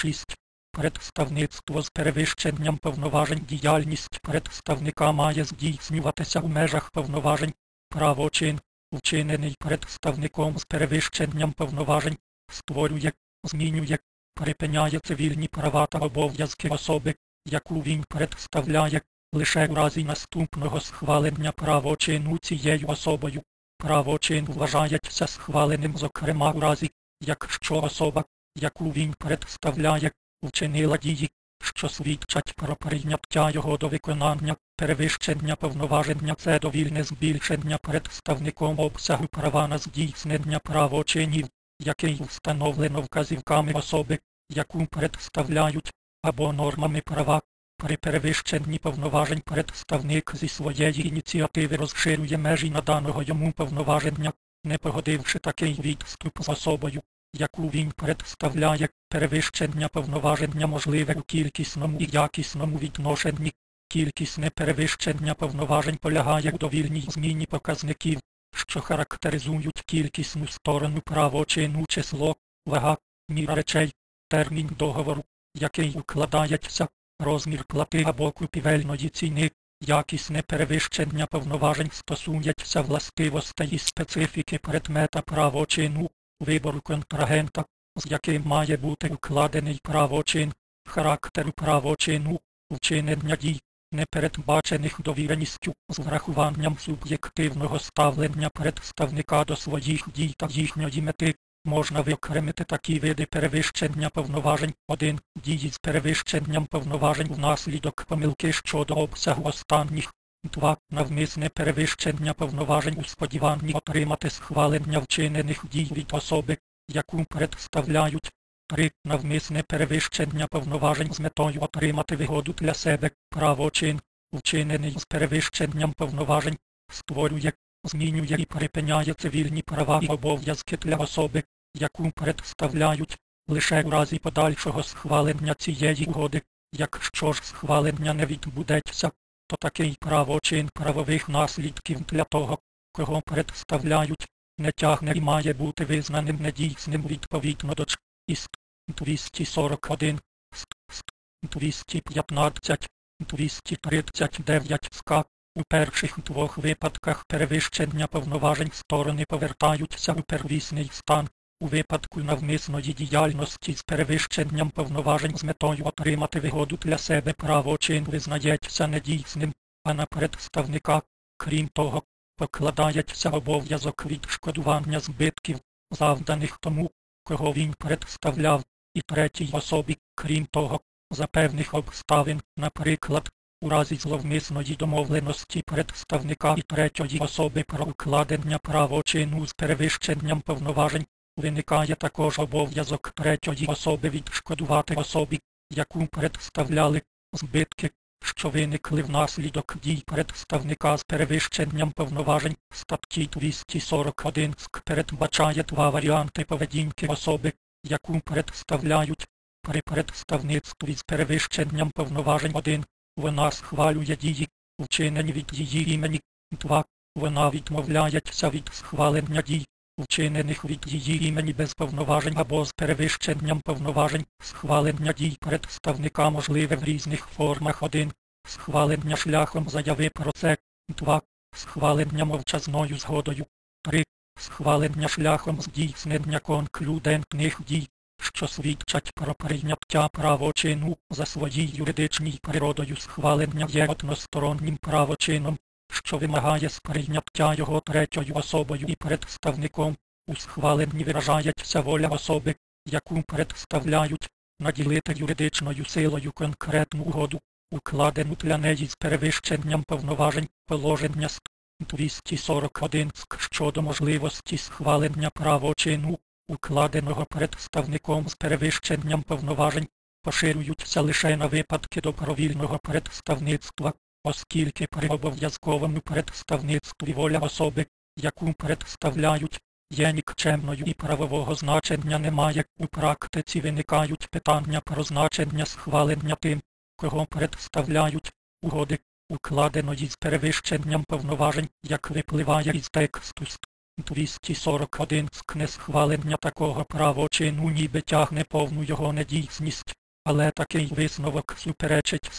6. Представництво з перевищенням повноважень діяльність представника має здійснюватися у межах повноважень правочин, вчинений представником з перевищенням повноважень, створює, змінює, припиняє цивільні права та обов'язки особи, яку він представляє, лише у разі наступного схвалення правочину цією особою. Правочин вважається схваленим, зокрема у разі, якщо особа, яку він представляє, вчинила дії, що свідчать про прийняття його до виконання, перевищення повноваження це довільне збільшення представником обсягу права на здійснення правочинів, який встановлено вказівками особи, яку представляють, або нормами права. При перевищенні повноважень представник зі своєї ініціативи розширює межі наданого йому повноваження, не погодивши такий відступ з особою, яку він представляє, перевищення повноваження можливе у кількісному і якісному відношенні. Кількісне перевищення повноважень полягає у довільній зміні показників, що характеризують кількісну сторону правочину число, вага, міра речей, термін договору, який укладається, розмір плати або купівельної ціни, якісне перевищення повноважень стосується властивостей і специфіки предмета правочину, вибору контрагента, з яким має бути укладений правочин, характеру правочину, вчинення дій, не передбачених довіреністю з врахуванням суб'єктивного ставлення представника до своїх дій та їхньої мети. Можна виокремити такі види перевищення повноважень. 1. Дії з перевищенням повноважень внаслідок помилки щодо обсягу останніх. 2. Навмисне перевищення повноважень у сподіванні отримати схвалення вчинених дій від особи, яку представляють. 3. Навмисне перевищення повноважень з метою отримати вигоду для себе. Правочин, вчинений з перевищенням повноважень, створює, змінює і припиняє цивільні права і обов'язки для особи, яку представляють, лише у разі подальшого схвалення цієї угоди. Якщо ж схвалення не відбудеться, то такий правочин правових наслідків для того, кого представляють, не тягне і має бути визнаним недійсним відповідно до ІСТ 241, СТ 215, 239 СК. У перших двох випадках перевищення повноважень сторони повертаються у первісний стан. У випадку навмисної діяльності з перевищенням повноважень з метою отримати вигоду для себе правочин визнається недійсним, а на представника, крім того, покладається обов'язок відшкодування збитків, завданих тому, кого він представляв, і третій особі, крім того, за певних обставин, наприклад, у разі зловмисної домовленості представника і третьої особи про укладення правочину з перевищенням повноважень, виникає також обов'язок третьої особи відшкодувати особі, яку представляли збитки, що виникли внаслідок дій представника з перевищенням повноважень статті 241 СК передбачає два варіанти поведінки особи, яку представляють при представництві з перевищенням повноважень 1. Вона схвалює дії, вчинені від її імені. 2. Вона відмовляється від схвалення дій, вчинених від її імені без повноважень або з перевищенням повноважень, схвалення дій представника можливе в різних формах 1. Схвалення шляхом заяви про це. 2. Схвалення мовчазною згодою. 3. Схвалення шляхом здійснення конклюдентних дій, що свідчать про прийняття правочину за своїй юридичній природою схвалення є одностороннім правочином, що вимагає сприйняття його третьою особою і представником. У схваленні виражається воля особи, яку представляють, наділити юридичною силою конкретну угоду, укладену для неї з перевищенням повноважень положення 241 щодо можливості схвалення правочину, укладеного представником з перевищенням повноважень, поширюються лише на випадки добровільного представництва, оскільки при обов'язковому представництві воля особи, яку представляють, є нікчемною і правового значення немає. У практиці виникають питання про значення схвалення тим, кого представляють угоди, укладеної з перевищенням повноважень, як випливає із тексту 241 скне схвалення такого правочину ніби тягне повну його недійсність, але такий висновок суперечить.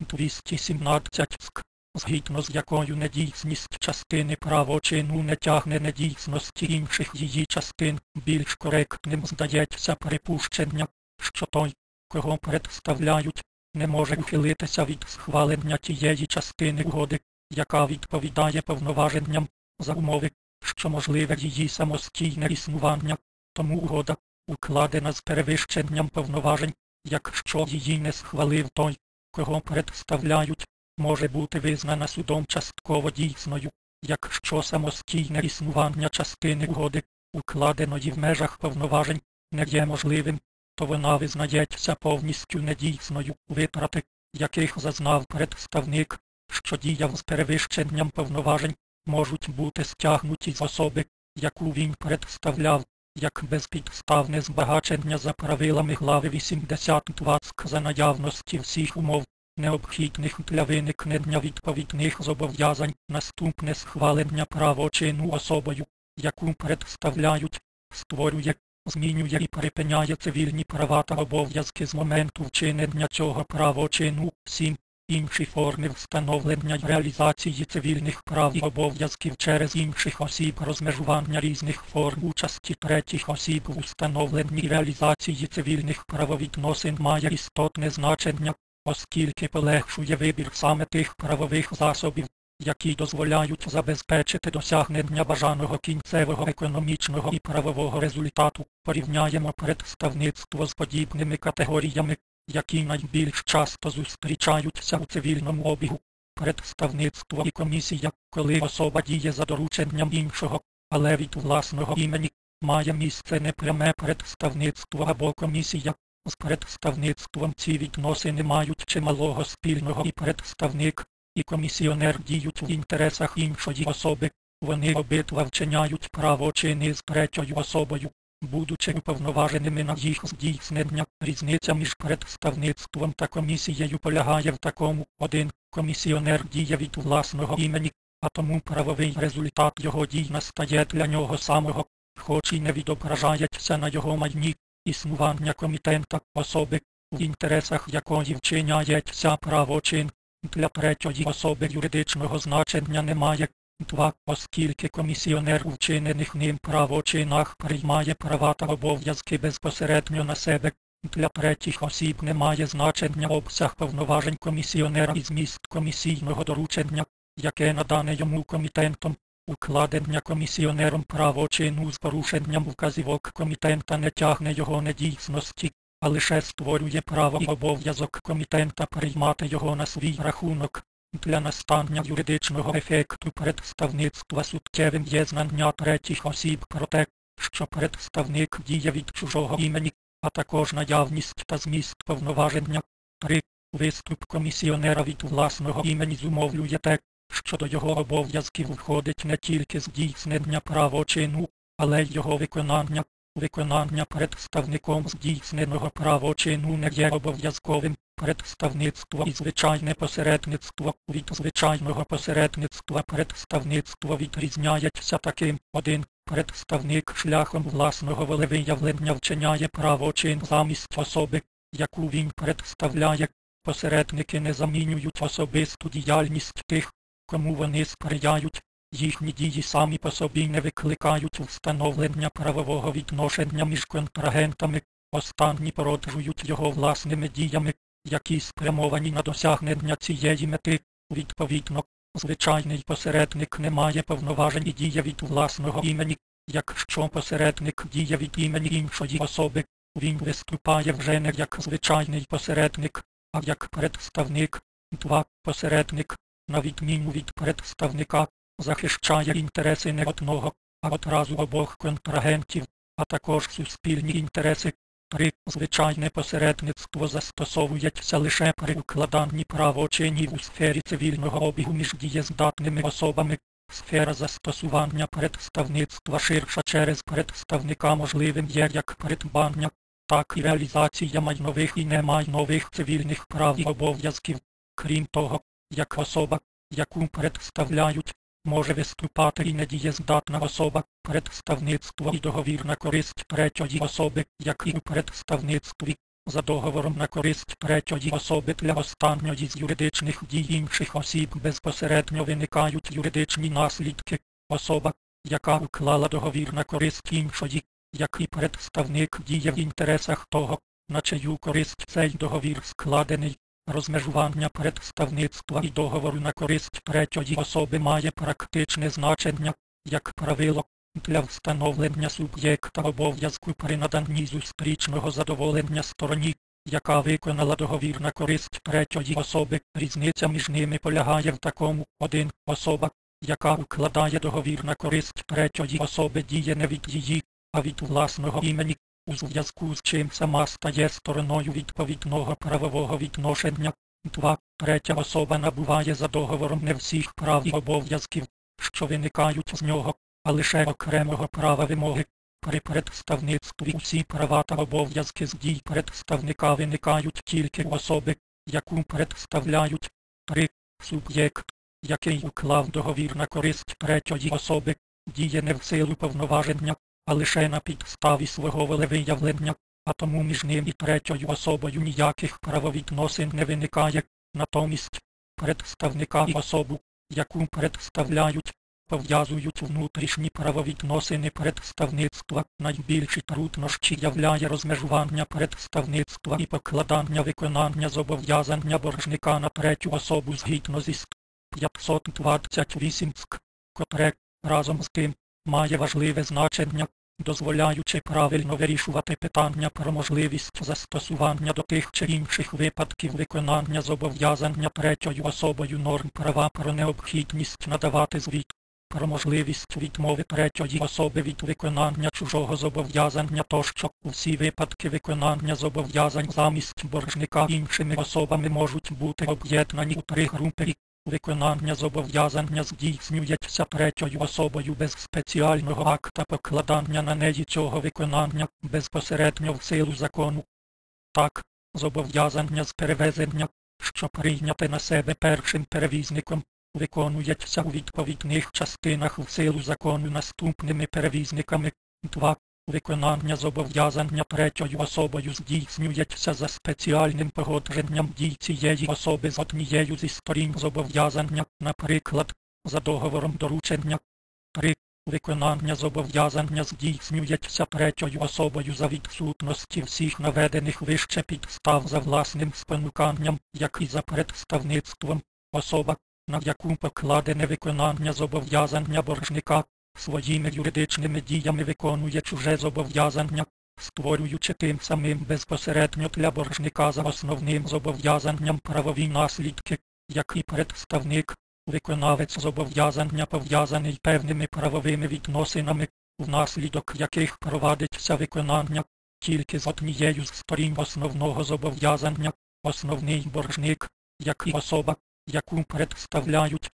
217 ск, згідно з якою недійсність частини правочину не тягне недійсності інших її частин, більш коректним здається припущення, що той, кого представляють, не може ухилитися від схвалення тієї частини угоди, яка відповідає повноваженням за умови, що можливе її самостійне існування, тому угода, укладена з перевищенням повноважень, якщо її не схвалив той, кого представляють, може бути визнана судом частково дійсною, якщо самостійне існування частини угоди, укладеної в межах повноважень, не є можливим, то вона визнається повністю недійсною. Витрати, яких зазнав представник, що діяв з перевищенням повноважень, можуть бути стягнуті з особи, яку він представляв, як безпідставне збагачення за правилами глави 82 за наявності всіх умов, необхідних для виникнення відповідних зобов'язань, наступне схвалення правочину особою, яку представляють, створює, змінює і припиняє цивільні права та обов'язки з моменту вчинення цього правочину. 7. Інші форми встановлення реалізації цивільних прав і обов'язків через інших осіб розмежування різних форм участі третіх осіб в установленні реалізації цивільних правовідносин має істотне значення, оскільки полегшує вибір саме тих правових засобів, які дозволяють забезпечити досягнення бажаного кінцевого економічного і правового результату. Порівняємо представництво з подібними категоріями, які найбільш часто зустрічаються у цивільному обігу. Представництво і комісія, коли особа діє за дорученням іншого, але від власного імені, має місце непряме представництво або комісія. З представництвом ці відносини мають чималого спільного і представник, і комісіонер діють в інтересах іншої особи, вони обидва вчиняють правочини з третьою особою, будучи уповноваженими на їх здійснення. Різниця між представництвом та комісією полягає в такому один комісіонер діє від власного імені, а тому правовий результат його дій настає для нього самого, хоч і не відображається на його майні, існування комітента особи, в інтересах якої вчиняється правочин. Для третьої особи юридичного значення немає. 2. Оскільки комісіонер у вчинених ним правочинах приймає права та обов'язки безпосередньо на себе, для третіх осіб немає значення обсяг повноважень комісіонера і зміст комісійного доручення, яке надане йому комітентом, укладення комісіонером правочину з порушенням вказівок комітента не тягне його недійсності, а лише створює право і обов'язок комітента приймати його на свій рахунок. Для настання юридичного ефекту представництва суттєвим є знання третіх осіб про те, що представник діє від чужого імені, а також наявність та зміст повноваження. 3. Виступ комісіонера від власного імені зумовлює те, що до його обов'язків входить не тільки здійснення правочину, але й його виконання. Виконання представником здійсненого правочину не є обов'язковим. Представництво і звичайне посередництво від звичайного посередництва представництво відрізняється таким один представник шляхом власного волевиявлення вчиняє правочин замість особи, яку він представляє. Посередники не замінюють особисту діяльність тих, кому вони сприяють, їхні дії самі по собі не викликають встановлення правового відношення між контрагентами, останні породжують його власними діями, які спрямовані на досягнення цієї мети, відповідно, звичайний посередник не має повноважень і діє від власного імені, якщо посередник діє від імені іншої особи, він виступає вже не як звичайний посередник, а як представник, два посередник, на відміну від представника, захищає інтереси не одного, а одразу обох контрагентів, а також суспільні інтереси. Три звичайне посередництво застосовується лише при укладанні правочинів у сфері цивільного обігу між дієздатними особами. Сфера застосування представництва ширша через представника можливим є як придбання, так і реалізація майнових і немайнових цивільних прав і обов'язків. Крім того, як особа, яку представляють, може виступати і недієздатна особа, представництво і договір на користь третьої особи, як і у представництві, за договором на користь третьої особи для останньої з юридичних дій інших осіб безпосередньо виникають юридичні наслідки. Особа, яка уклала договір на користь іншої, як і представник діє в інтересах того, на чию користь цей договір складений, розмежування представництва і договору на користь третьої особи має практичне значення, як правило, для встановлення суб'єкта обов'язку при наданні зустрічного задоволення стороні, яка виконала договір на користь третьої особи. Різниця між ними полягає в такому один особа, яка укладає договір на користь третьої особи діє не від її, а від власного імені, у зв'язку з чим сама стає стороною відповідного правового відношення. 2. Третя особа набуває за договором не всіх прав і обов'язків, що виникають з нього, а лише окремого права вимоги. При представництві усі права та обов'язки з дій представника виникають тільки в особи, яку представляють 3. Суб'єкт, який уклав договір на користь третьої особи, діє не в силу повноваження, а лише на підставі свого волевиявлення, а тому між ним і третьою особою ніяких правовідносин не виникає, натомість представника і особу, яку представляють, пов'язують внутрішні правовідносини представництва. Найбільші труднощі являє розмежування представництва і покладання виконання зобов'язання боржника на третю особу згідно зі 528 ск, котре, разом з тим, має важливе значення, дозволяючи правильно вирішувати питання про можливість застосування до тих чи інших випадків виконання зобов'язання третьою особою норм права про необхідність надавати звіт, про можливість відмови третьої особи від виконання чужого зобов'язання тощо всі випадки виконання зобов'язань замість боржника іншими особами можуть бути об'єднані у три групи. Виконання зобов'язання здійснюється третьою особою без спеціального акта покладання на неї цього виконання безпосередньо в силу закону. Так, зобов'язання з перевезення, що прийняте на себе першим перевізником, виконується у відповідних частинах в силу закону наступними перевізниками. 2. Виконання зобов'язання третьою особою здійснюється за спеціальним погодженням дій цієї особи з однією зі сторін зобов'язання, наприклад, за договором доручення. 3. Виконання зобов'язання здійснюється третьою особою за відсутності всіх наведених вище підстав за власним спонуканням, як і за представництвом. Особа, на яку покладене виконання зобов'язання боржника, своїми юридичними діями виконує чуже зобов'язання, створюючи тим самим безпосередньо для боржника за основним зобов'язанням правові наслідки, як і представник, виконавець зобов'язання пов'язаний певними правовими відносинами, внаслідок яких провадиться виконання. Тільки з однією з сторін основного зобов'язання, основний боржник, як і особа, яку представляють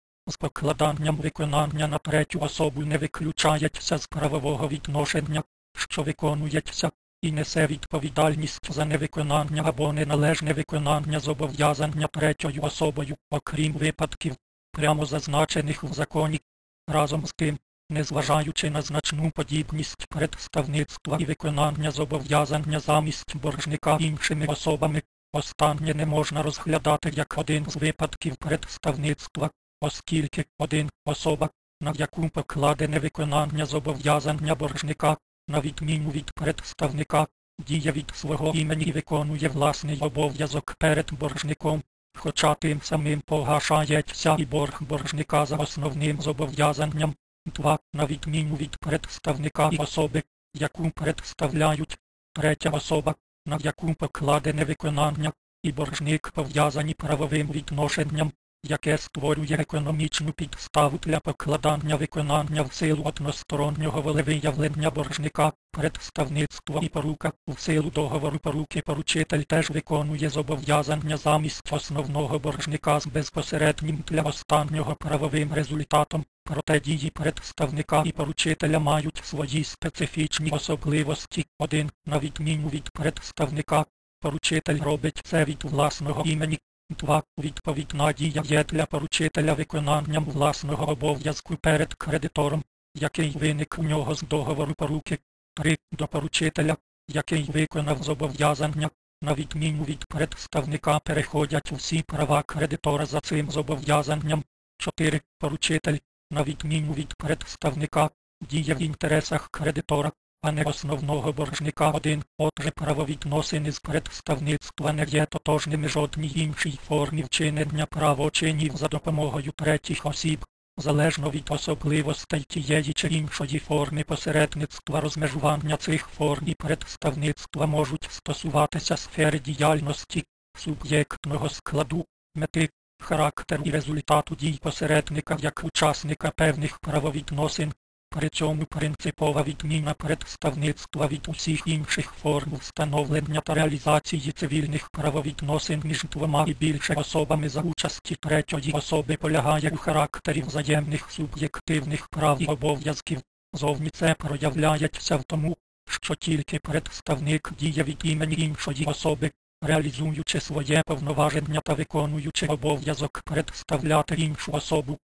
покладанням виконання на третю особу не виключається з правового відношення, що виконується, і несе відповідальність за невиконання або неналежне виконання зобов'язання третьою особою, окрім випадків, прямо зазначених в законі. Разом з тим, незважаючи на значну подібність представництва і виконання зобов'язання замість боржника іншими особами, останнє не можна розглядати як один з випадків представництва, оскільки один особа, на яку покладене виконання зобов'язання боржника, на відміну від представника, діє від свого імені і виконує власний обов'язок перед боржником, хоча тим самим погашається і борг боржника за основним зобов'язанням. 2. На відміну від представника і особи, яку представляють третя особа, на яку покладене виконання, і боржник пов'язані правовим відношенням, яке створює економічну підставу для покладання виконання в силу одностороннього волевиявлення боржника, представництво і порука. В силу договору поруки поручитель теж виконує зобов'язання замість основного боржника з безпосереднім для останнього правовим результатом, проте дії представника і поручителя мають свої специфічні особливості. Один, на відміну від представника, поручитель робить це від власного імені, 2. Відповідна дія є для поручителя виконанням власного обов'язку перед кредитором, який виник у нього з договору поруки. 3. До поручителя, який виконав зобов'язання, на відміну від представника переходять усі права кредитора за цим зобов'язанням. 4. Поручитель, на відміну від представника, діє в інтересах кредитора, а не основного боржника 1. Отже, правовідносини з представництва не є тотожними жодній іншій формі вчинення правочинів за допомогою третіх осіб. Залежно від особливостей тієї чи іншої форми посередництва розмежування цих форм і представництва можуть стосуватися сфери діяльності, суб'єктного складу, мети, характеру і результату дій посередника як учасника певних правовідносин. При цьому принципова відміна представництва від усіх інших форм встановлення та реалізації цивільних правовідносин між двома і більше особами за участі третьої особи полягає у характері взаємних суб'єктивних прав і обов'язків. Зовні це проявляється в тому, що тільки представник діє від імені іншої особи, реалізуючи своє повноваження та виконуючи обов'язок представляти іншу особу,